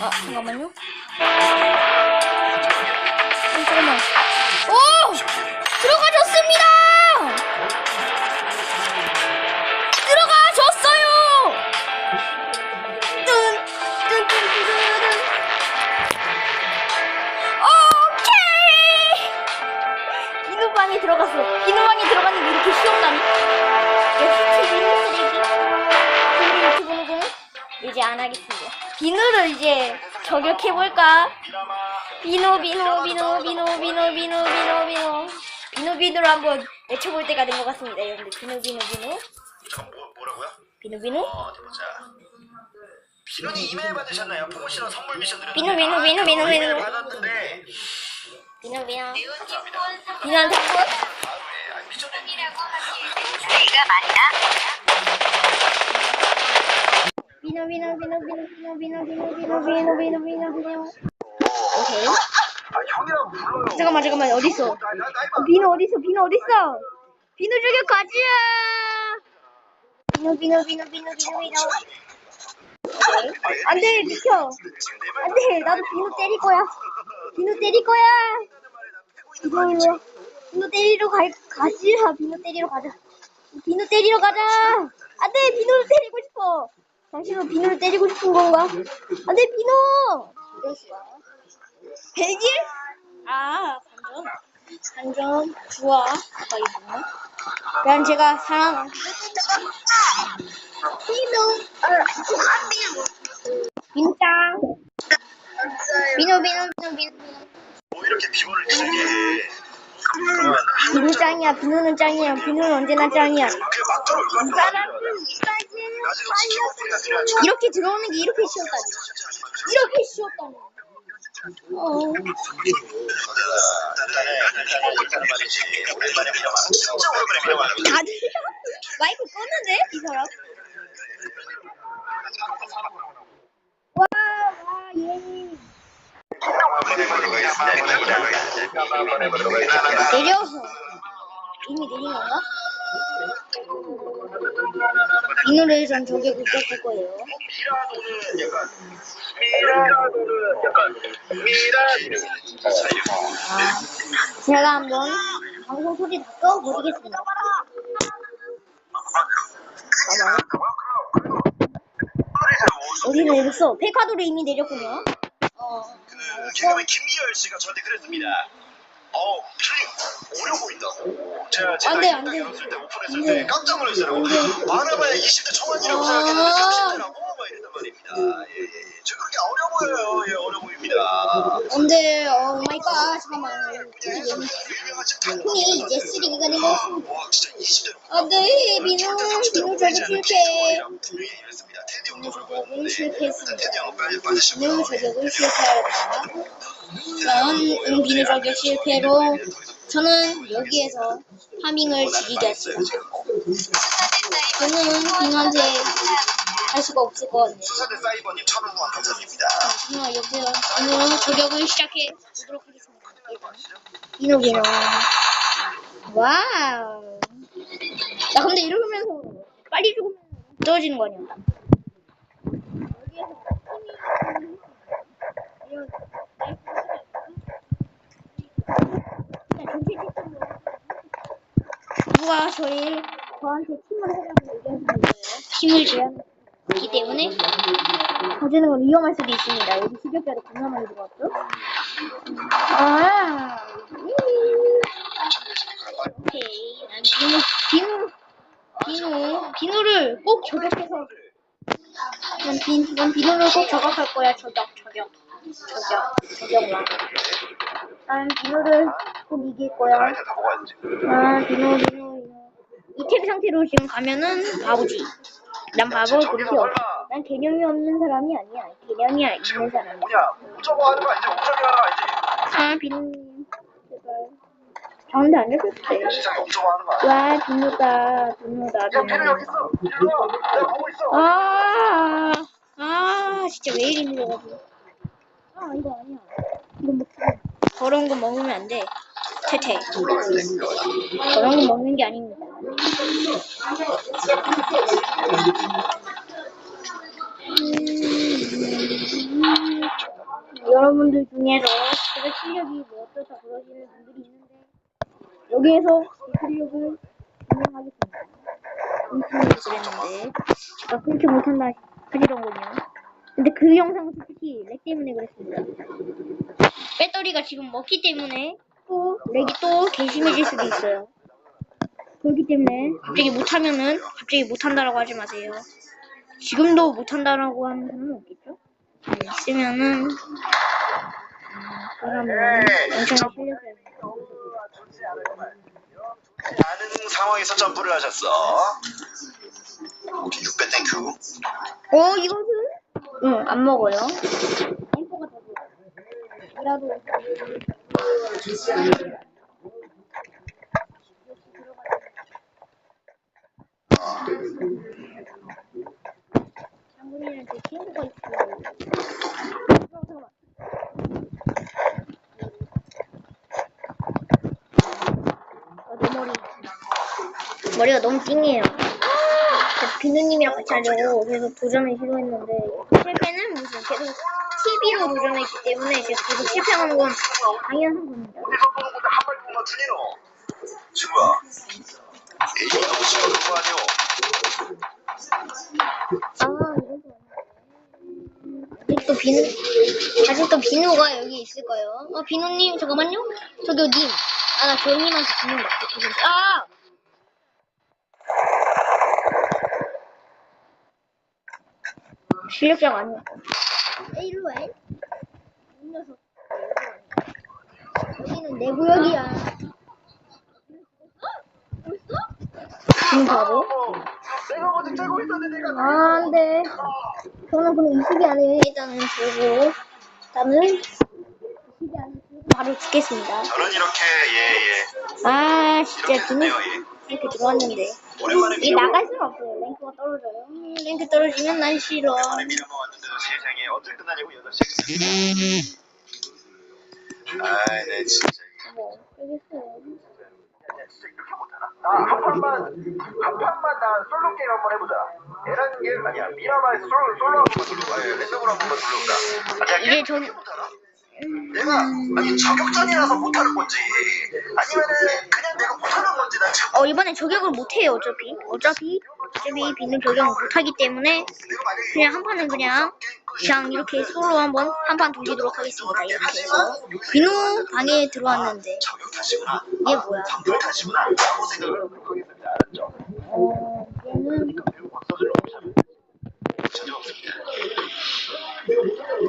아, 잠깐만요. 저격해볼까? 비누, 비누, 비누, 비누, 비누, 비누, 비누, 비누. 비누, 비누를 한번 외쳐볼 때가 된 것 같습니다. 여러분들, 비누, 비누, 비누. 전 뭐, 뭐라고요? 비누, 비누. 어, 어디 보자. 비누님 이메일 받으셨나요? 프로모션 선물 미션 드렸는데 비누, 비누, 비누, 아, 이메일 비누. 받았는데 비누, 비누. 감사합니다. 비누한테 한 번. 아, 왜? 아, 미쳤네. 저희가 맞나? 비누, 비누, 비누, 비누, 비누, 비누, 비누, 비누, 비누, 비누, 비누, 비누. 오케이. 아, 형이라고 불러요. 잠깐만, 잠깐만, 어딨어? 어, 비누 어딨어? 비누 어딨어? 비누 저격 가지야! 비누 비누 비누 비누 비누 비누 안돼 비켜 안돼 나도 비누 때릴 거야 비누 때릴 거야 비누 일로 와. 비누 때리러 갈 가지야 비누 때리러 가자 비누 때리러 가자 안돼 비누를 때리고 싶어 당신은 비누를 때리고 싶은 건가? 안돼 비누! 백일 아 반전. 한점 좋아 아까 이거 난 제가 사랑하는 비누. 비누짱 비누 비누 비누 비누. 뭐 이렇게 해. 그러면 비누 짱이야. 비누는 짱이야. 비누는 언제나 짱이야. 그막 이렇게 들어오는 게 이렇게 쉬웠다니. 이렇게 쉬웠다니. 어. 다들 마이크 껐는데? 이 사람? 와 와 예. 내려서. 이미 내린 건가? 이 노래에선 저게 붙잡을 거예요. 아, 제가 한번 방송 소리 다 꺼보겠습니다. 어디 내렸어? 페카도를 이미 내렸군요. 어, 그 개그맨 김기열 씨가 저한테 그랬습니다. 어, 필님 어려 보인다고. 제가 제가 안 돼, 안 인터뷰 돼. 열었을 때 오픈했을 안 때 돼. 깜짝 놀랐어요. 많아봐야 20대 초반이라고 아. 생각했는데 30대라고 막 이랬단 말입니다. 예, 예, 예. 저 그렇게 어려 보여요. 예, 어려 보입니다. 근데 어 마이 갓 잠깐만. 유명하신 형이 이제 된것 같습니다. 와, 진짜 20대로. 안돼 비누 비누 저기 실패. 분명히 이랬습니다. 테디 형도 그러고. 저격은 실패했습니다. 테디 형은 빨리 빠지시고요. 비누 저격을 실패하였다. 전 응, 비누 저격 실패로 저는 여기에서 파밍을 즐기겠어요. 저는 비누한테 할 수가 없을 것 같네요. 수사대 사이버님 천원 감사드립니다. 여기서 비누 저격을 시작해 보도록 하겠습니다. 비누. 와우. 나 근데 이러면서 빨리 죽으면 떨어지는 거 아니야? 여기에서 힘이 이런 누가 저희 저한테 팀을 해라고 얘기하시는 거예요? 팀을 제안했기 때문에 가지는 건 위험할 수도 있습니다. 여기 수격자도 겁나 많이 들어왔죠? 아, 오케이. 난 비누, 비누, 비누, 비누를 꼭 저격해서 난, 비, 난 비누를 꼭 저격할 거야. 저격, 저격, 저격, 저격만. 난 비누를 꼭 이길 거야. 다. 아, 비누, 비누, 비누. 이템 상태로 지금 가면은 바보지. 난 바보 그렇게 없어. 난 개념이 없는 사람이 아니야. 개념이 있는 사람이야. 뭐냐, 오저거 하는 거 이제 오저기 하는 거 이제 아, 비누님. 제발. 가운데 오저거 하는 거야. 와, 비누다, 비누다, 야, 걔는 비누. 여기 있어. 일로 와. 내가 보고 있어. 아, 아, 진짜 왜 이리 힘들어가지고. 아, 이거 아니야. 이거 뭐, 더러운 거 먹으면 안 돼. 태태. 더러운 거 먹는 게 아닙니다. 여러분들 중에서 제가 실력이 뭐 어쩌다 그러시는 분들이 있는데 여기에서 제 실력을 증명하겠습니다. 음식을 그랬는데 제가 그렇게 못한다 하시더군요. 근데 그 영상은 솔직히 렉 때문에 그랬습니다. 배터리가 지금 먹기 때문에 또 렉이 또 개심해질 수도 있어요. 그렇기 때문에 갑자기 못하면은 갑자기 못한다라고 하지 마세요. 지금도 못한다라고 하는 사람은 없겠죠? 네, 있으면은 음, 그러면 엄청난 실력을 않은 상황에서 점프를 하셨어. 오케이 6배 땡큐. 어 이것은? 응 안 먹어요. 엠포가 더 좋아. 이라도 머리가 너무 찡해요. 비누님이랑 같이 하려고 그래서 도전을 시도했는데 실패는 무슨 계속 TV로 도전했기 때문에 제가 계속 실패하는 건 당연한 겁니다. 것도 한 틀리노. 친구야. 거 아니오? 아 이거 아직도 비누 아직도 비누가 여기 있을 거예요. 어 비누님 잠깐만요. 저기요 님. 아 나 조님한테 비누 맡고 아 실력자가 아니야. 에이 일로 와. 이 녀석. 여기는 내 구역이야. 벌써? 지금 바보? 내가 먼저 째고 있었는데 내가 아, 안 돼. 저는 그럼 20이 안에 일단은 들고, 일단은 20이 안에 들고 바로 죽겠습니다. 저는 이렇게 예예 아, 진짜 이렇게 비누 됐네요 예. 이렇게 들어왔는데. 오랜만에 이 나갈 수가 없어요. 랭크가 떨어져요. 음, 랭크 떨어지면 난 싫어. 오랜만에 미련 모았는데 도 세상에 언제 끝나냐고 8시에 아이 내 진짜 뭐, 알겠어요. 진짜 이렇게 못하나? 나한 판만 한 판만 나 솔로 게임 한번 해보자 에라는 게 아니야 미라마에서 솔로 솔로 한 번만 돌려봐 아니, 랜덤으로 한 번만 돌려보자 아, 내가 이제 전-? 내가 아니 저격전이라서 못하는 건지 아니면은 그냥 내가 못하는 건지 난 참. 어, 이번엔 저격을 못해요, 어차피. 어차피, 어차피 비누 저격을 못하기 때문에, 내가 만약에 그냥 한 판은 그냥, 그냥 이렇게 솔로 한번, 한 판 돌리도록 하겠습니다. 이렇게 해서. 비누 방에 들어왔는데, 저격 탓이구나 이게 뭐야? 방금 탓이구나 라고 생각을 하겠습니다 알았죠? 어, 얘는, 박서준을 없애면 전혀 없습니다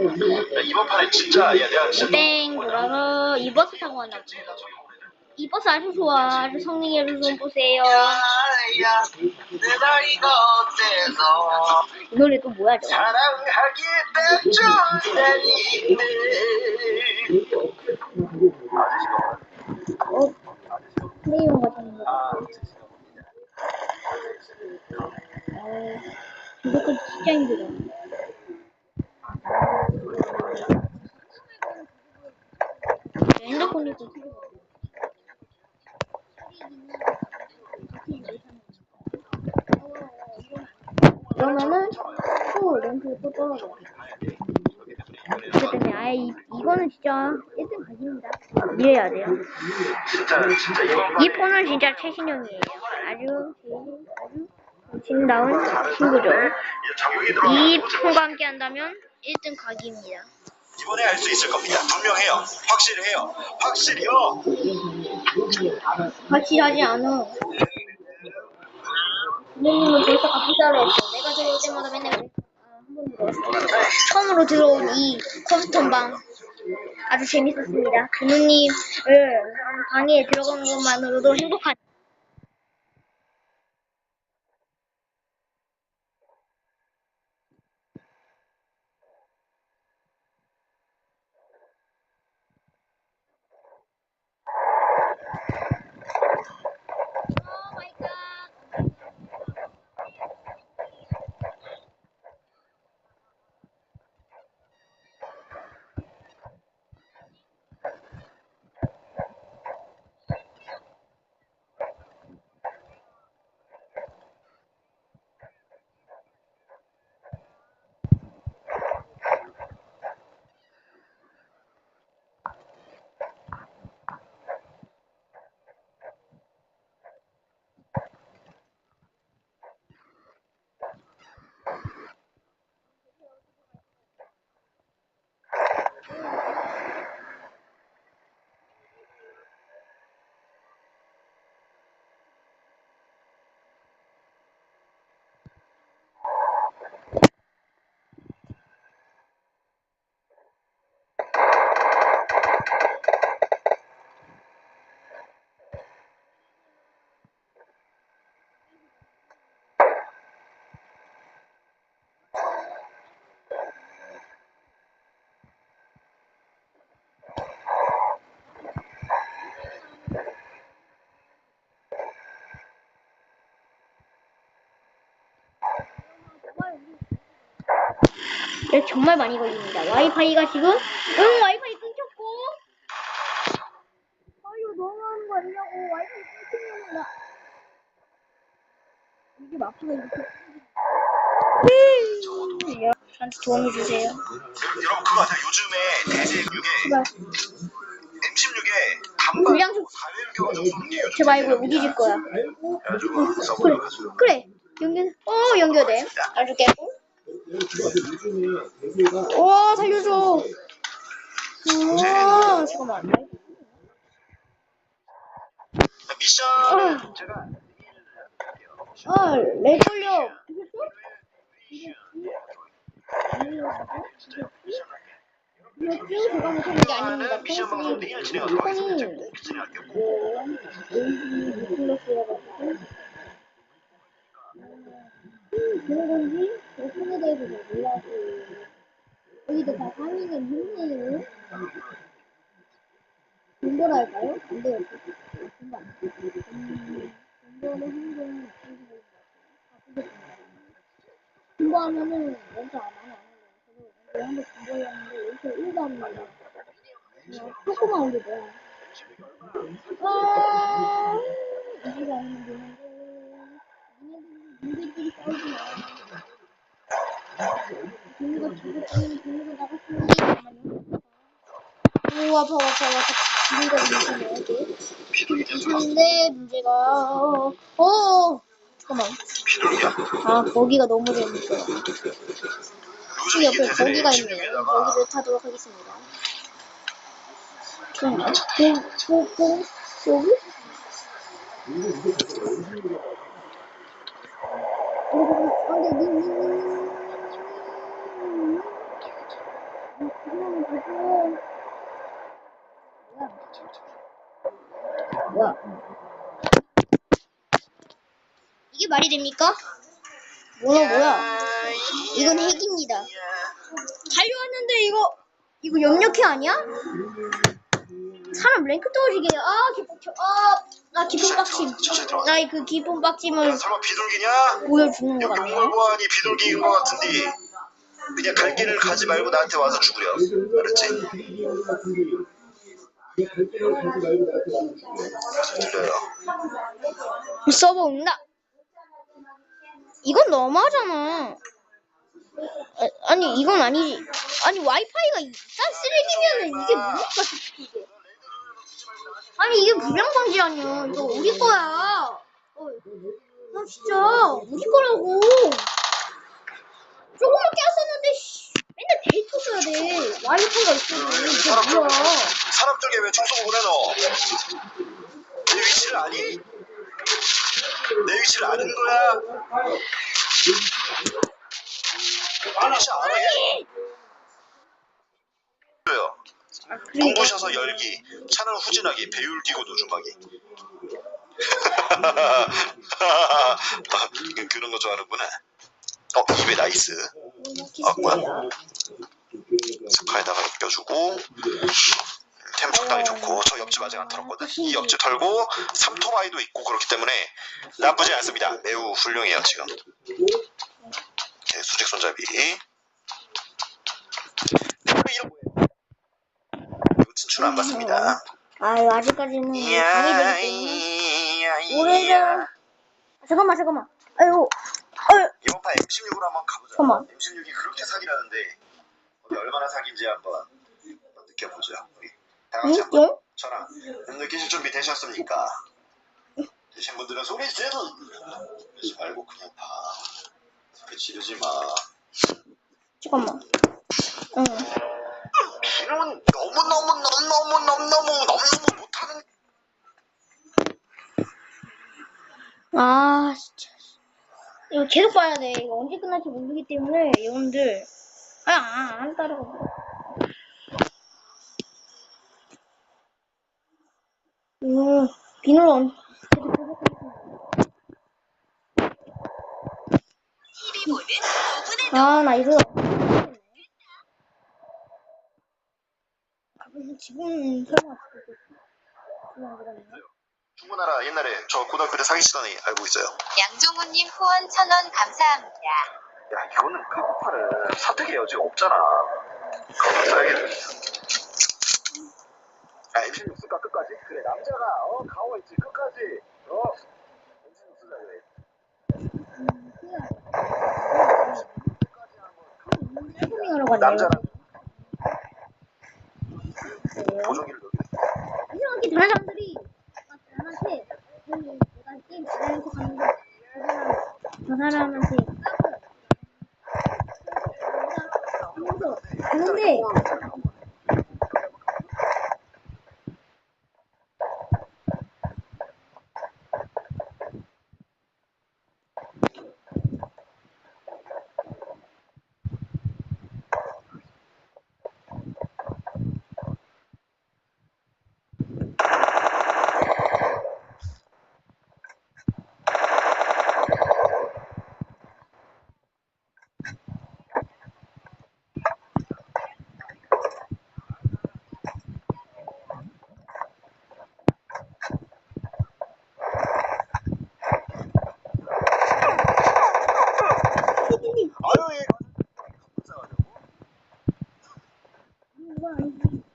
야, 이번 판에 진짜 야 내가 진짜 땡, 돌아서 이 버스 타고 왔나. 이 버스 아주 좋아. 아주 성능이 좀 보세요. 야야 내 나이가 어때서 이 노래 또 뭐야, 저거? 사랑하기 때문에 어, 플레이용 같은 거. 어, 이것도 진짜 힘들어. 좀 필요해. 그러면은 또 렌트 또 떨어져. 그렇기 때문에 아예 이, 이거는 진짜 1등 각입니다. 이래야 돼요. 이 폰은 진짜 최신형이에요. 아주 아주 진다운 친구죠. 이제 적용이 이 폰과 함께 한다면 1등 각입니다. 이번에 할수 있을 겁니다. 분명해요. 확실해요. 확실해요. 확실하지 않아. 부모님은 벌써 값비싸로 했어. 내가 들어올 때마다 맨날 그랬어. 아, 한번 들어왔어. 처음으로 들어온 이 커스텀 방. 아주 재밌었습니다. 부모님을 방에 들어간 것만으로도 행복한 렉 정말 많이 걸립니다. 와이파이가 지금 응 와이파이 끊겼고 아유 너무하는 거 아니냐고 와이파이 끊깁니다. 이게 마프가 이렇게 음, 저한테 도움을 주세요. 여러분 그거 아세요? 요즘에 대세 6에 제발 M16에 단발 불량식 4일 겨가지고 쏘는 게 요즘 제발 이거 우리 집 거야. 그래가지고 그래 그래 연결 어 연결돼. 아주 깨고 와 살려줘. 와 잠깐만. 미션. 제가 아 렉 걸려 이거 쭉 제가 못하는 게 아닙니다 미션 방송 내일 진행하도록 하겠습니다. 꼭 진행할게요. 그런 건지 오픈에 대해서 잘 몰라서 여기도 다 상의가 있네요. 공부랄까요? 안 돼요. 공부 안 돼요. 음, 공부는 한번 공부하면은 먼저 안 하면 안 해요. 저도 한번 공부했는데 여기서 1도 안 나와요. 그냥 조금만 올리고요. 아, 이해가 안 되는데. 니네들이 싸우지 마. 종이가 두고 때문에 종이가 나갔으면 잠깐만요. 오, 아파, 아파, 아파. 종이가 문제네. 비둘기 됐어. 근데 문제가, 어, 어, 잠깐만. 비둘기야. 아, 거기가 너무 이 이게 옆에 거기가 있네요. M16에다가 거기를 타도록 하겠습니다. 잠깐만. 고, 고, 고, 여기? 어, 안 돼, 님, 님, 님, 님. 그러면 되고. 뭐야? 이게 말이 됩니까? 뭐야, 뭐야? 이건 핵입니다. 달려왔는데 이거 이거 염력해 아니야? 사람 랭크 떨어지게. 아 기쁨 아나 기쁨 빡침. 나의 그 기쁨 빡침을 설마 비둘기냐? 보여주는 것 여기 같네 옹골 보안이 비둘기인 것 같은데. 그냥 갈 길을 가지 말고 나한테 와서 죽으려. 알았지? 들려요. 서버 온다 이건 너무하잖아. 아, 아니 이건 아니지. 아니 와이파이가 이 딴 쓰레기면은 이게 뭡니까 이게 아니 이게 불량방지 아니야 이거 우리 거야 어, 나 진짜 우리 거라고 조그맣게 했었는데 씨, 맨날 데이터 써야 돼 와이파이가 있어도 이게 뭐야 사람 쪽에 왜 중소부 보내너? 내 위치를 아니? 내 위치를 아는 거야? 내 위치 알아 얘? 왜요? 공부셔서 열기, 차는 후진하기, 배율 기고 노중하기. 그런 거 좋아하는구나. 어, 입에 나이스. 아, 뭐야? 스카에다가 껴주고 템 적당히 좋고 저 옆집 아직 안 털었거든 이 옆집 털고 삼토바이도 있고 그렇기 때문에 나쁘지 않습니다 매우 훌륭해요 지금 네, 수직 손잡이 친추는 안 받습니다. 아유 아직까지는 때문에. 오래전 이야. 아, 잠깐만 잠깐만. 아유 아유. 이번 판 M16으로 한번 가보자. 잠깐만. M16이 그렇게 사기라는데 얼마나 사기인지 한번 느껴보죠 우리. 다 같이 응? 한번 응? 저랑 느끼실 준비 되셨습니까? 되신 분들은 소리 지르 그러지 말고 그냥 봐. 소리 지르지 마. 잠깐만. 응 비는 너무너무 너무너무 너무너무 못하는 아 진짜. 이거 계속 봐야 돼. 이거 언제 끝날지 모르기 때문에 여러분들. 아안 따라가 음 비늘 언 계속 보도록 TV 보는 5분의 아, 나 이거. 아, 지금 설마 그냥 그러네. 중고나라 옛날에 저 고등학교 때 사기 치더니 알고 있어요 양종훈님 후원 1000원 감사합니다. 야 이거는 카고파는 선택의 여지가 없잖아. 써야겠네. 아 MC6 쓸까 끝까지? 그래 남자가 어 가오 있지 끝까지 어 MC6 쓰자 그래. 해밍하러 갔네요. 남자랑 그래요? 보정기를 넣기. 이상하게 다른 사람들이. 나한테 내가 게임 잘하는 척 하는데 저 사람 저 사람한테. 그런데 아유 얘. 이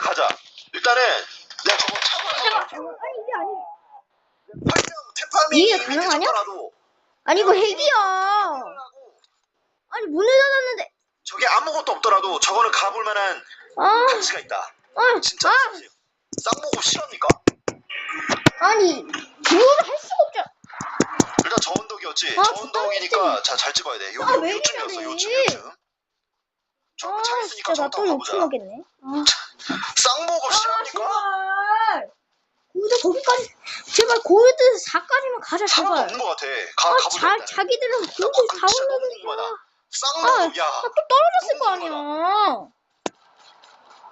가자. 일단은 내가 저거 차고 아니 이게 아니 이게 가능하냐? 아니 이거 핵이야. 아니 문을 닫았는데 저게 아무것도 없더라도 저거는 가볼 만한 아, 가치가 있다. 아, 진짜 아, 쌍모고 실합니까? 아니 그거를 할 저 언덕이었지. 아, 저 언덕이니까 자, 잘 찍어야 돼. 여기 아, 왜 요쯤이었어. 이러네. 요쯤 요쯤. 저거 아, 차 진짜 있으니까 나 저거 또 타고 가보자. 욕심하겠네. 아, 아 실합니까? 제발. 골드 거기까지 제발 골드 4까지만 가자 사람도 제발. 없는 것 같아. 가 아, 가보자. 자, 일단. 자기들은 골드 그다 진짜 너무 올라가니까. 궁금하다. 아, 쌍모고 야. 아, 또 떨어졌을 거 아니야.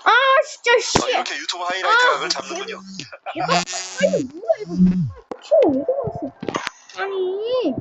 아, 진짜 씨. 어, 이렇게 유튜브 아, 잡는군요. 이거 뭐야 이거 阿姨。